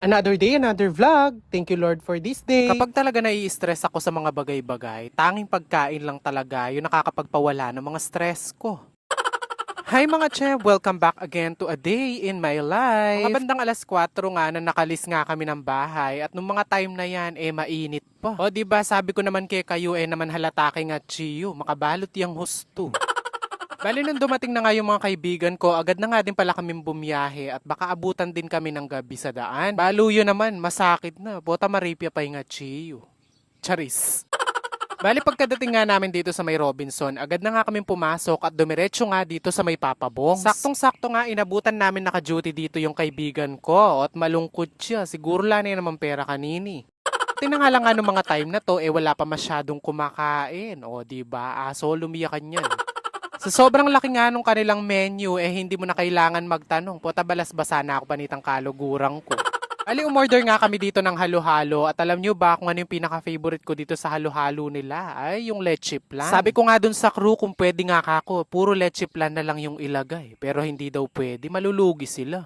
Another day, another vlog. Thank you Lord for this day. Kapag talaga nai-stress ako sa mga bagay-bagay, tanging pagkain lang talaga yung nakakapagpawala ng mga stress ko. Hi mga che, welcome back again to a day in my life. Mga bandang alas 4 nga na nakalis nga kami ng bahay at nung mga time na yan, eh mainit pa. O di ba sabi ko naman kay kayo eh naman halata kay nga chiyo, makabalot yung husto. Bali nung dumating na nga yung mga kaibigan ko, agad na nga din pala kaming bumiyahe at baka abutan din kami ng gabi sa daan. Baluyo naman, masakit na. Bota maripya pa yung chiyo. Charis. Bali pagkadating nga namin dito sa may Robinson, agad na nga kaming pumasok at dumiretso nga dito sa may Papabong. Saktong-sakto nga inabutan namin naka-duty dito yung kaibigan ko at malungkot siya. Siguro lang na naman pera kanini. Tingnan nga nung mga time na to, eh wala pa masyadong kumakain. O, di ba? Aso, lumiyakan yan. Sa sobrang laki nga nung kanilang menu, eh hindi mo na kailangan magtanong. Pota balas-basa na ako panitang kalugurang ko. Ali, umorder nga kami dito ng halo-halo at alam nyo ba kung ano yung pinaka-favorite ko dito sa halo-halo nila? Ay, yung leche plan. Sabi ko nga dun sa crew kung pwede nga kako, puro leche plan na lang yung ilagay. Pero hindi daw pwede, malulugi sila.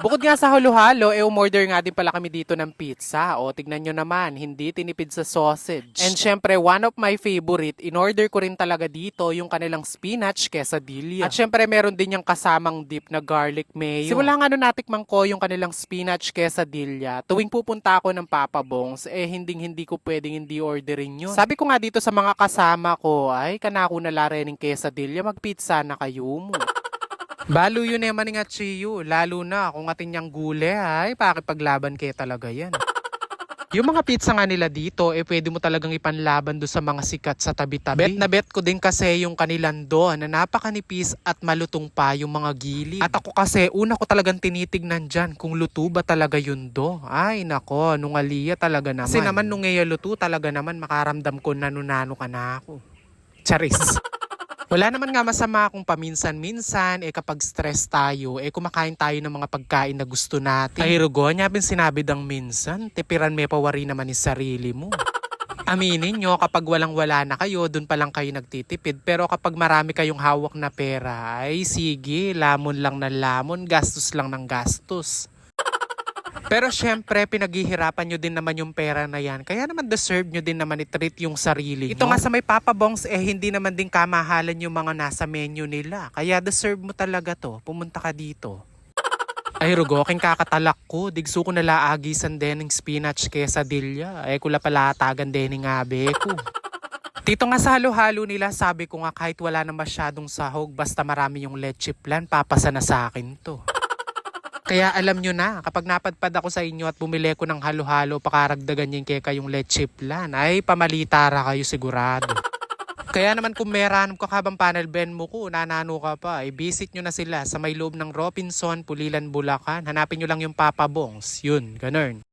Bukod nga sa halo-halo, eh umorder nga din pala kami dito ng pizza. O tignan nyo naman, hindi tinipid sa sausage. And syempre, one of my favorite, in-order ko rin talaga dito yung kanilang spinach quesadilla. At syempre, meron din yung kasamang dip na garlic mayo. Simula nga nung natikman ko yung kanilang spinach quesadilla, tuwing pupunta ako ng Papa Bongs, eh hinding hindi ko pwedeng hindi orderin yun. Sabi ko nga dito sa mga kasama ko, ay kanako na larening quesadilla, magpizza na kayo mo. Balo yun naman nga chiyo, lalo na kung atin niyang gule ay pakipaglaban kayo talaga yan. Yung mga pizza nga nila dito, eh pwede mo talagang ipanlaban do sa mga sikat sa tabi-tabi. Bet na bet ko din kasi yung kanilang doon na napakanipis at malutong pa yung mga gilid. At ako kasi, una ko talagang tinitignan dyan kung luto ba talaga yun do. Ay nako, nung aliya talaga naman. Kasi naman nung ngaya luto talaga naman makaramdam ko nanunano ka na ako. Charis. Wala naman nga masama kung paminsan-minsan, eh kapag stress tayo, eh kumakain tayo ng mga pagkain na gusto natin. Ay rugo, niya bin sinabi dang minsan, tipiran may pawari naman ni sarili mo. Aminin nyo, kapag walang-wala na kayo, dun pa lang kayo nagtitipid. Pero kapag marami kayong hawak na pera, ay sige, lamon lang ng lamon, gastos lang ng gastos. Pero syempre, pinaghihirapan nyo din naman yung pera na yan. Kaya naman deserve nyo din naman i-treat yung sarili Ito nga sa may Papa Bongs, eh hindi naman din kamahalan yung mga nasa menu nila. Kaya deserve mo talaga to. Pumunta ka dito. Ay, rugo, king kakatalak ko. Digso ko na laagisan din ng spinach quesadilla. Ay, kula pala tagan din ng abe ko. Dito nga sa halo-halo nila, sabi ko nga kahit wala na masyadong sahog, basta marami yung leche plan, papasa na sa akin to. Kaya alam nyo na, kapag napadpad ako sa inyo at bumili ko ng halo-halo, pakaragdagan yung kaya kayong leche plan, ay pamalitara kayo sigurado. Kaya naman kung meron ka kabang panel ben mo ko, nanano ka pa, i-visit nyo na sila sa may loob ng Robinson, Pulilan, Bulacan. Hanapin nyo lang yung Papa Bongs. Yun, ganun.